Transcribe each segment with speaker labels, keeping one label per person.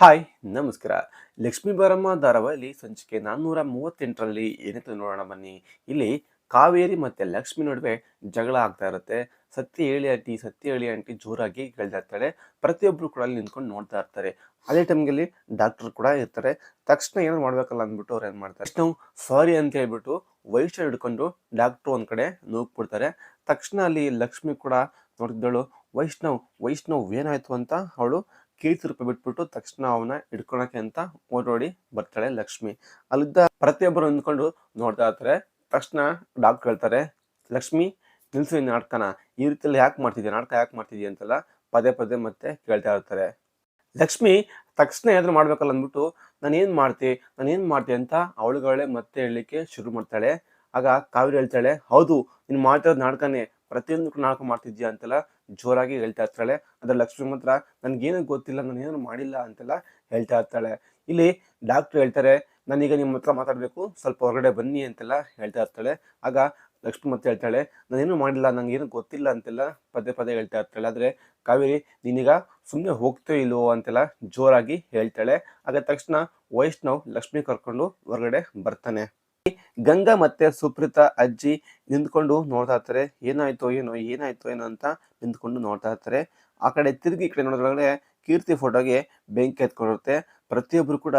Speaker 1: Hi, ನಮಸ್ಕಾರ. ಲಕ್ಷ್ಮೀ ಬಾರಮ್ಮ ಧಾರಾವಾಹಿಲಿ ಸಂಚಿಕೆ ನಾನ್ನೂರ ಮೂವತ್ತೆಂಟರಲ್ಲಿ ಏನಿತ್ತು ನೋಡೋಣ ಬನ್ನಿ. ಇಲ್ಲಿ ಕಾವೇರಿ ಮತ್ತು ಲಕ್ಷ್ಮಿ ನಡುವೆ ಜಗಳ ಆಗ್ತಾ ಇರುತ್ತೆ. ಸತ್ಯ ಹೇಳಿ ಆಂಟಿ, ಸತ್ಯ ಹೇಳಿ ಆಂಟಿ ಜೋರಾಗಿ ಹೇಳ್ತಾ ಇರ್ತಾರೆ. ಪ್ರತಿಯೊಬ್ಬರು ಕೂಡ ಅಲ್ಲಿ ನಿಂತ್ಕೊಂಡು ನೋಡ್ತಾ ಇರ್ತಾರೆ. ಅದೇ ಟೈಮ್ಗೆ ಡಾಕ್ಟರ್ ಕೂಡ ಇರ್ತಾರೆ. ತಕ್ಷಣ ಏನೋ ಮಾಡ್ಬೇಕಲ್ಲ ಅಂದ್ಬಿಟ್ಟು ಅವ್ರು ಏನು ಮಾಡ್ತಾರೆ? ನಾವು ಸಾರಿ ಅಂತ ಹೇಳ್ಬಿಟ್ಟು ವೈಶ್ಯ ಹಿಡ್ಕೊಂಡು ಡಾಕ್ಟ್ರು ಒಂದು ಕಡೆ ನೋಗ್ಬಿಡ್ತಾರೆ ತಕ್ಷಣ ಅಲ್ಲಿ ಲಕ್ಷ್ಮಿ ಕೂಡ ನೋಡ್ತಿದ್ದಳು ವೈಷ್ಣವ್ ವೈಷ್ಣವ್ ಏನಾಯಿತು ಅಂತ? ಅವಳು ಕೀರ್ತಿ ರೂಪ ಬಿಟ್ಬಿಟ್ಟು ತಕ್ಷಣ ಅವನ ಹಿಡ್ಕೊಳಕ್ಕೆ ಅಂತ ಓಡೋಡಿ ಬರ್ತಾಳೆ ಲಕ್ಷ್ಮಿ. ಅಲ್ಲಿದ್ದ ಪ್ರತಿಯೊಬ್ಬರು ನಿಂತ್ಕೊಂಡು ನೋಡ್ತಾ ಇರ್ತಾರೆ. ತಕ್ಷಣ ಡಾಕ್ಟರ್ ಹೇಳ್ತಾರೆ ಲಕ್ಷ್ಮಿ, ನಿಲ್ಸು ನಾಟಕನ. ಈ ರೀತಿಯಲ್ಲಿ ಯಾಕೆ ಮಾಡ್ತಿದ್ಯಾ? ನಾಟಕ ಯಾಕೆ ಮಾಡ್ತಿದ್ಯಾ? ಅಂತೆಲ್ಲ ಪದೇ ಪದೇ ಮತ್ತೆ ಕೇಳ್ತಾ ಇರ್ತಾರೆ. ಲಕ್ಷ್ಮಿ ತಕ್ಷಣ ಏನಾದ್ರು ಮಾಡ್ಬೇಕಲ್ಲ ಅಂದ್ಬಿಟ್ಟು, ನಾನು ಏನ್ ಮಾಡ್ತಿ? ನಾನು ಏನ್ ಮಾಡ್ತಿ? ಅಂತ ಅವಳುಗಳೇ ಮತ್ತೆ ಹೇಳಲಿಕ್ಕೆ ಶುರು ಮಾಡ್ತಾಳೆ. ಆಗ ಕಾವೇರಿ ಹೇಳ್ತಾಳೆ, ಹೌದು, ನೀನು ಮಾಡ್ತಿರೋದು ನಾಟಕನೇ. ಪ್ರತಿಯೊಂದು ನಾಟಕ ಮಾಡ್ತಿದ್ಯಾ? ಅಂತೆಲ್ಲ ಜೋರಾಗಿ ಹೇಳ್ತಾ ಇರ್ತಾಳೆ. ಅಂದ್ರೆ ಲಕ್ಷ್ಮಿ ಮಾತ್ರ ನನ್ಗೇನು ಗೊತ್ತಿಲ್ಲ ನಾನು ಏನು ಮಾಡಿಲ್ಲ ಅಂತೆಲ್ಲ ಹೇಳ್ತಾ ಇರ್ತಾಳೆ. ಇಲ್ಲಿ ಡಾಕ್ಟರ್ ಹೇಳ್ತಾರೆ, ನಾನೀಗ ನಿಮ್ಮ ಹತ್ರ ಮಾತಾಡಬೇಕು, ಸ್ವಲ್ಪ ಹೊರಗಡೆ ಬನ್ನಿ ಅಂತೆಲ್ಲ ಹೇಳ್ತಾ ಇರ್ತಾಳೆ. ಆಗ ಲಕ್ಷ್ಮಿ ಮತ್ತೆ ಹೇಳ್ತಾಳೆ, ನಾನೇನು ಮಾಡಿಲ್ಲ ನಂಗೆ ಏನು ಗೊತ್ತಿಲ್ಲ ಅಂತೆಲ್ಲ ಪದೇ ಪದೇ ಹೇಳ್ತಾ ಇರ್ತಾಳೆ. ಆದ್ರೆ ಕಾವೇರಿ, ನೀನೀಗ ಸುಮ್ಮನೆ ಹೋಗ್ತೋ ಇಲ್ವೋ ಅಂತೆಲ್ಲ ಜೋರಾಗಿ ಹೇಳ್ತಾಳೆ. ಆಗ ತಕ್ಷಣ ವೈಷ್ಣವ್ ಲಕ್ಷ್ಮಿ ಕರ್ಕೊಂಡು ಹೊರಗಡೆ ಬರ್ತಾನೆ. ಗಂಗಾ ಮತ್ತೆ ಸುಪ್ರೀತಾ ಅಜ್ಜಿ ನಿಂತ್ಕೊಂಡು ನೋಡ್ತಾ ಇರ್ತಾರೆ. ಏನಾಯ್ತೋ ಏನೋ ಏನಾಯ್ತೋ ಏನೋ ಅಂತ ನಿಂತ್ಕೊಂಡು ನೋಡ್ತಾ ಇರ್ತಾರೆ. ಆ ಕಡೆ ತಿರುಗಿ ಈ ಕಡೆ ನೋಡೋದ್ರೊಳಗಡೆ ಕೀರ್ತಿ ಫೋಟೋಗೆ ಬೆಂಕಿ ಎತ್ಕೊಂಡಿರುತ್ತೆ. ಪ್ರತಿಯೊಬ್ರು ಕೂಡ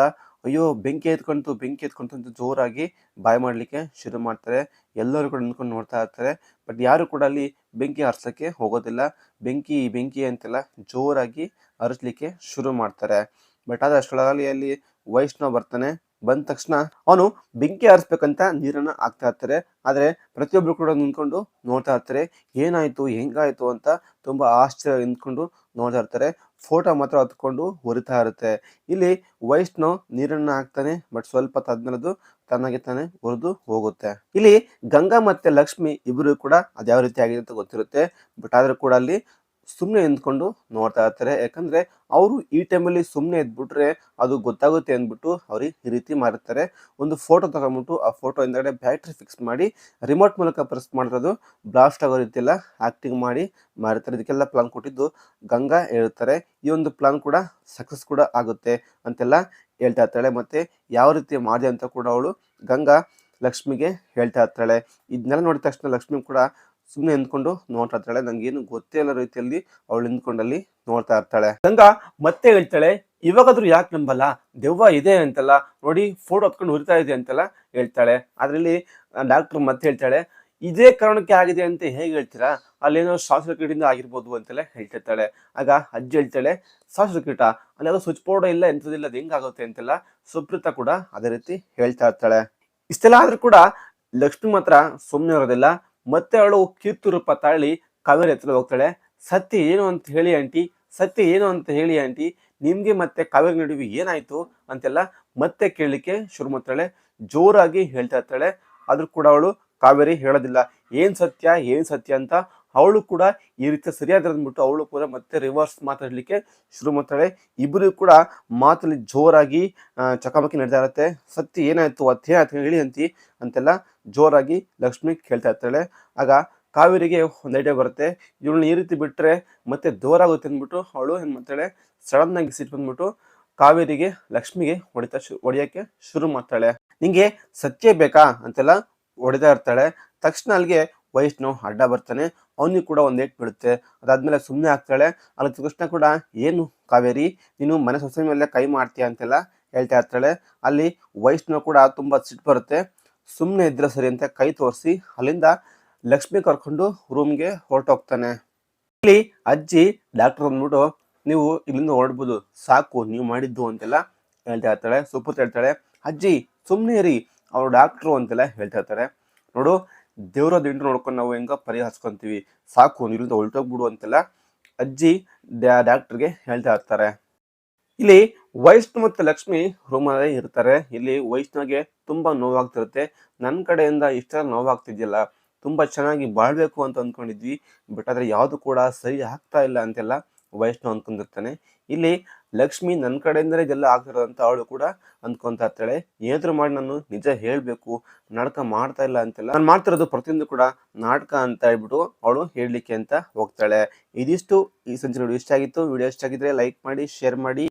Speaker 1: ಅಯ್ಯೋ, ಬೆಂಕಿ ಎತ್ಕೊಂತು ಬೆಂಕಿ ಎತ್ಕೊಂತು ಅಂತ ಜೋರಾಗಿ ಬಾಯ್ ಮಾಡ್ಲಿಕ್ಕೆ ಶುರು ಮಾಡ್ತಾರೆ. ಎಲ್ಲರೂ ಕೂಡ ನಿಂತ್ಕೊಂಡು ನೋಡ್ತಾ ಇರ್ತಾರೆ. ಬಟ್ ಯಾರು ಕೂಡ ಅಲ್ಲಿ ಬೆಂಕಿ ಹರ್ಸಕ್ಕೆ ಹೋಗೋದಿಲ್ಲ. ಬೆಂಕಿ ಬೆಂಕಿ ಅಂತೆಲ್ಲ ಜೋರಾಗಿ ಹರಿಸ್ಲಿಕ್ಕೆ ಶುರು ಮಾಡ್ತಾರೆ. ಬಟ್ ಆದ್ರೆ ಅಷ್ಟೊಳಗಲ್ಲಿ ಅಲ್ಲಿ ವೈಷ್ಣವ್ ಬರ್ತಾನೆ. ಬಂದ ತಕ್ಷಣ ಅವನು ಬೆಂಕಿ ಹಾರಿಸ್ಬೇಕಂತ ನೀರನ್ನ ಹಾಕ್ತಾ ಇರ್ತಾರೆ. ಆದ್ರೆ ಪ್ರತಿಯೊಬ್ರು ಕೂಡ ನಿಂತ್ಕೊಂಡು ನೋಡ್ತಾ ಇರ್ತಾರೆ. ಏನಾಯ್ತು, ಹೆಂಗಾಯ್ತು ಅಂತ ತುಂಬಾ ಆಶ್ಚರ್ಯ ನಿಂತ್ಕೊಂಡು ನೋಡ್ತಾ ಇರ್ತಾರೆ. ಫೋಟೋ ಮಾತ್ರ ಹತ್ಕೊಂಡು ಹೊರಿತಾ ಇರುತ್ತೆ. ಇಲ್ಲಿ ವೈಷ್ಣವ್ ನೀರನ್ನ ಹಾಕ್ತಾನೆ, ಬಟ್ ಸ್ವಲ್ಪ ತದ್ನದು ತನ್ನಾಗೆ ತಾನೇ ಹೊರದು ಹೋಗುತ್ತೆ. ಇಲ್ಲಿ ಗಂಗಾ ಮತ್ತೆ ಲಕ್ಷ್ಮಿ ಇಬ್ರು ಕೂಡ ಅದ್ಯಾವ ರೀತಿ ಆಗಿದೆ ಅಂತ ಗೊತ್ತಿರುತ್ತೆ. ಬಟ್ ಆದ್ರೂ ಕೂಡ ಅಲ್ಲಿ ಸುಮ್ಮನೆ ನಿಂತ್ಕೊಂಡು ನೋಡ್ತಾ ಇರ್ತಾರೆ. ಯಾಕಂದರೆ ಅವರು ಈ ಟೈಮಲ್ಲಿ ಸುಮ್ಮನೆ ಇದ್ಬಿಟ್ರೆ ಅದು ಗೊತ್ತಾಗುತ್ತೆ ಅಂದ್ಬಿಟ್ಟು ಅವ್ರಿಗೆ ಈ ರೀತಿ ಮಾಡಿರ್ತಾರೆ. ಒಂದು ಫೋಟೋ ತಗೊಂಬಿಟ್ಟು ಆ ಫೋಟೋ ಹಿಂದಗಡೆ ಬ್ಯಾಟ್ರಿ ಫಿಕ್ಸ್ ಮಾಡಿ ರಿಮೋಟ್ ಮೂಲಕ ಪ್ರೆಸ್ ಮಾಡಿರೋದು ಬ್ಲಾಸ್ಟ್ ಆಗೋ ರೀತಿ ಆ್ಯಕ್ಟಿಂಗ್ ಮಾಡಿ ಮಾಡಿರ್ತಾರೆ. ಇದಕ್ಕೆಲ್ಲ ಪ್ಲಾನ್ ಕೊಟ್ಟಿದ್ದು ಗಂಗಾ ಹೇಳ್ತಾರೆ. ಈ ಒಂದು ಪ್ಲಾನ್ ಕೂಡ ಸಕ್ಸಸ್ ಕೂಡ ಆಗುತ್ತೆ ಅಂತೆಲ್ಲ ಹೇಳ್ತಾ ಇರ್ತಾಳೆ. ಮತ್ತು ಯಾವ ರೀತಿ ಮಾಡಿದೆ ಅಂತ ಕೂಡ ಅವಳು ಗಂಗಾ ಲಕ್ಷ್ಮಿಗೆ ಹೇಳ್ತಾ ಇರ್ತಾಳೆ. ಇದನ್ನೆಲ್ಲ ನೋಡಿದ ತಕ್ಷಣ ಲಕ್ಷ್ಮಿ ಕೂಡ ಸುಮ್ಮನೆ ನಿಂತ್ಕೊಂಡು ನೋಡ್ತಾ ಇರ್ತಾಳೆ. ನಂಗೇನು ಗೊತ್ತೇ ಇಲ್ಲ ರೀತಿಯಲ್ಲಿ ಅವಳು ನಿಂತ್ಕೊಂಡಲ್ಲಿ ನೋಡ್ತಾ ಇರ್ತಾಳೆ. ಗಂಗ ಮತ್ತೆ ಹೇಳ್ತಾಳೆ, ಇವಾಗಾದ್ರೂ ಯಾಕೆ ನಂಬಲ್ಲ? ದೆವ್ವ ಇದೆ ಅಂತಲ್ಲ. ನೋಡಿ ಫೋಟೋ ಹೊತ್ಕೊಂಡು ಉರಿತಾ ಇದೆ ಅಂತೆಲ್ಲ ಹೇಳ್ತಾಳೆ. ಅದರಲ್ಲಿ ಡಾಕ್ಟರ್ ಮತ್ತೆ ಹೇಳ್ತಾಳೆ, ಇದೇ ಕಾರಣಕ್ಕೆ ಆಗಿದೆ ಅಂತ ಹೇಗೆ ಹೇಳ್ತೀರಾ? ಅಲ್ಲೇನೋ ಶಾಸ್ತ್ರಕೀಟಿಂದ ಆಗಿರ್ಬೋದು ಅಂತೆಲ್ಲ ಹೇಳ್ತಿರ್ತಾಳೆ. ಆಗ ಅಜ್ಜಿ ಹೇಳ್ತಾಳೆ ಶಾಸ್ತ್ರಕೀಟ ಅಲ್ಲಿ ಯಾವುದೋ ಸ್ವಿಚ್ ಬೋರ್ಡ್ ಇಲ್ಲ ಎಂಥದಿಲ್ಲ ಅದು ಹೆಂಗಾಗುತ್ತೆ ಅಂತೆಲ್ಲ? ಸುಪ್ರೀತಾ ಕೂಡ ಅದೇ ರೀತಿ ಹೇಳ್ತಾ ಇರ್ತಾಳೆ. ಇಷ್ಟೆಲ್ಲ ಆದರೂ ಕೂಡ ಲಕ್ಷ್ಮಿ ಮಾತ್ರ ಸುಮ್ಮನೆ ಇರೋದಿಲ್ಲ. ಮತ್ತೆ ಅವಳು ಕೀರ್ತಿ ರೂಪ ತಾಳಿ ಕಾವೇರಿ ಹತ್ರ ಹೋಗ್ತಾಳೆ. ಸತ್ಯ ಏನು ಅಂತ ಹೇಳಿ ಆಂಟಿ, ಸತ್ಯ ಏನು ಅಂತ ಹೇಳಿ ಆಂಟಿ, ನಿಮ್ಗೆ ಮತ್ತೆ ಕಾವೇರಿ ನಡುವೆ ಏನಾಯ್ತು ಅಂತೆಲ್ಲ ಮತ್ತೆ ಕೇಳಲಿಕ್ಕೆ ಶುರು ಮಾಡ್ತಾಳೆ. ಜೋರಾಗಿ ಹೇಳ್ತಾ ಇರ್ತಾಳೆ. ಆದ್ರೂ ಕೂಡ ಅವಳು ಕಾವೇರಿ ಹೇಳೋದಿಲ್ಲ. ಏನ್ ಸತ್ಯ ಏನ್ ಸತ್ಯ ಅಂತ ಅವಳು ಕೂಡ ಈ ರೀತಿ ಸರಿಯಾದ ಅಂದ್ಬಿಟ್ಟು ಅವಳು ಕೂಡ ಮತ್ತೆ ರಿವರ್ಸ್ ಮಾತಾಡ್ಲಿಕ್ಕೆ ಶುರು ಮಾಡ್ತಾಳೆ. ಇಬ್ಬರು ಕೂಡ ಮಾತಲ್ಲಿ ಜೋರಾಗಿ ಚಕಮಕಿ ನಡೀತಾ ಇರುತ್ತೆ. ಸತ್ಯ ಏನಾಯ್ತು ಅತ್ಯ ಅಂತ ಹೇಳಿ ಅಂತಿ, ಅಂತೆಲ್ಲ ಜೋರಾಗಿ ಲಕ್ಷ್ಮಿ ಕೇಳ್ತಾ ಇರ್ತಾಳೆ. ಆಗ ಕಾವೇರಿಗೆ ಒಂದು ಐಡಿಯಾ ಬರುತ್ತೆ. ಇವಳನ್ನ ಈ ರೀತಿ ಬಿಟ್ರೆ ಮತ್ತೆ ದೂರಾಗುತ್ತೆ ಅಂದ್ಬಿಟ್ಟು ಅವಳು ಏನು ಮಾಡ್ತಾಳೆ ಸಡನ್ ಆಗಿ ಸಿಟ್ಟು ಬಂದ್ಬಿಟ್ಟು ಕಾವೇರಿಗೆ, ಲಕ್ಷ್ಮಿಗೆ ಹೊಡಿತಾ ಶು, ಹೊಡಿಯಕ್ಕೆ ಶುರು ಮಾಡ್ತಾಳೆ. ನಿಂಗೆ ಸತ್ಯ ಬೇಕಾ ಅಂತೆಲ್ಲ ಹೊಡಿತಾ ಇರ್ತಾಳೆ. ತಕ್ಷಣ ಅಲ್ಲಿಗೆ ವೈಷ್ಣವ್ ಅಡ್ಡ ಬರ್ತಾನೆ, ಅವನಿಗೆ ಕೂಡ ಒಂದು ಏಟ್ ಬಿಡುತ್ತೆ ಅದಾದ್ಮೇಲೆ ಸುಮ್ಮನೆ ಆಗ್ತಾಳೆ, ಅಲ್ಲಿ ಕೃಷ್ಣ ಕೂಡ, ಏನು ಕಾವೇರಿ, ನೀನು ಮನೆ ಸೊಸೆ ಮೇಲೆ ಕೈ ಮಾಡ್ತೀಯ? ಅಂತೆಲ್ಲ ಹೇಳ್ತಾ ಇರ್ತಾಳೆ. ಅಲ್ಲಿ ವೈಷ್ಣವ್ ಕೂಡ ತುಂಬಾ ಸಿಟ್ಟು ಬರುತ್ತೆ. ಸುಮ್ಮನೆ ಇದ್ರೆ ಸರಿ ಅಂತ ಕೈ ತೋರಿಸಿ ಅಲ್ಲಿಂದ ಲಕ್ಷ್ಮಿ ಕರ್ಕೊಂಡು ರೂಮ್ಗೆ ಹೊರಟೋಗ್ತಾನೆ. ಇಲ್ಲಿ ಅಜ್ಜಿ ಡಾಕ್ಟರ್ ಅಂದ್ಬಿಟ್ಟು, ನೀವು ಇಲ್ಲಿಂದ ಹೊರಡ್ಬೋದು, ಸಾಕು, ನೀವು ಮಾಡಿದ್ದು ಅಂತೆಲ್ಲ ಹೇಳ್ತಾ ಇರ್ತಾಳೆ. ಸುಪುತ್ ಹೇಳ್ತಾಳೆ, ಅಜ್ಜಿ ಸುಮ್ಮನೆ ಇರಿ, ಅವ್ರು ಡಾಕ್ಟ್ರು ಅಂತೆಲ್ಲ ಹೇಳ್ತಾ ಇರ್ತಾರೆ. ನೋಡು ದೇವ್ರ ದಿಂಡು ನೋಡ್ಕೊಂಡು ನಾವು ಹೆಂಗ ಪರಿಹರಿಸ್ಕೊಂತೀವಿ ಸಾಕು, ನೀರಿಂದ ಇಲ್ಲಿಂದ ಹೊರಟೋಗ್ಬಿಡು ಅಂತೆಲ್ಲ ಅಜ್ಜಿ ಡಾಕ್ಟರ್ಗೆ ಹೇಳ್ತಾ ಇರ್ತಾರೆ. ಇಲ್ಲಿ ವೈಷ್ಣು ಮತ್ತು ಲಕ್ಷ್ಮಿ ರೂಮಲ್ಲೇ ಇರ್ತಾರೆ. ಇಲ್ಲಿ ವೈಷ್ಣವಿಗೆ ತುಂಬಾ ನೋವಾಗ್ತಿರುತ್ತೆ. ನನ್ನ ಕಡೆಯಿಂದ ಇಷ್ಟೆಲ್ಲ ನೋವಾಗ್ತಿದ್ಯಲ್ಲ, ತುಂಬಾ ಚೆನ್ನಾಗಿ ಬಾಳ್ಬೇಕು ಅಂತ ಅಂದ್ಕೊಂಡಿದ್ವಿ. ಬಟ್ ಆದ್ರೆ ಯಾವುದು ಕೂಡ ಸರಿ ಆಗ್ತಾ ಇಲ್ಲ ಅಂತೆಲ್ಲ ವೈಷ್ಣವ್ ಅನ್ಕೊಂಡಿರ್ತಾನೆ. ಇಲ್ಲಿ ಲಕ್ಷ್ಮಿ ನನ್ನ ಕಡೆಯಿಂದಲೇ ಇದೆಲ್ಲ ಆಗ್ತಿರೋದಂತ ಅವಳು ಕೂಡ ಅಂದ್ಕೊಂತ ಇರ್ತಾಳೆ. ಏನಾದ್ರು ಮಾಡಿ ನಾನು ನಿಜ ಹೇಳಬೇಕು, ನಾಟಕ ಮಾಡ್ತಾ ಇಲ್ಲ ಅಂತೆಲ್ಲ. ನಾನು ಮಾಡ್ತಿರೋದು ಪ್ರತಿಯೊಂದು ಕೂಡ ನಾಟಕ ಅಂತ ಹೇಳ್ಬಿಟ್ಟು ಅವಳು ಹೇಳಲಿಕ್ಕೆ ಅಂತ ಹೋಗ್ತಾಳೆ. ಇದಿಷ್ಟು ಈ ಸಂಚಿನ ವಿಡಿಯೋ ಇಷ್ಟ ಆಗಿತ್ತು. ವಿಡಿಯೋ ಇಷ್ಟ ಆಗಿದ್ರೆ ಲೈಕ್ ಮಾಡಿ, ಶೇರ್ ಮಾಡಿ.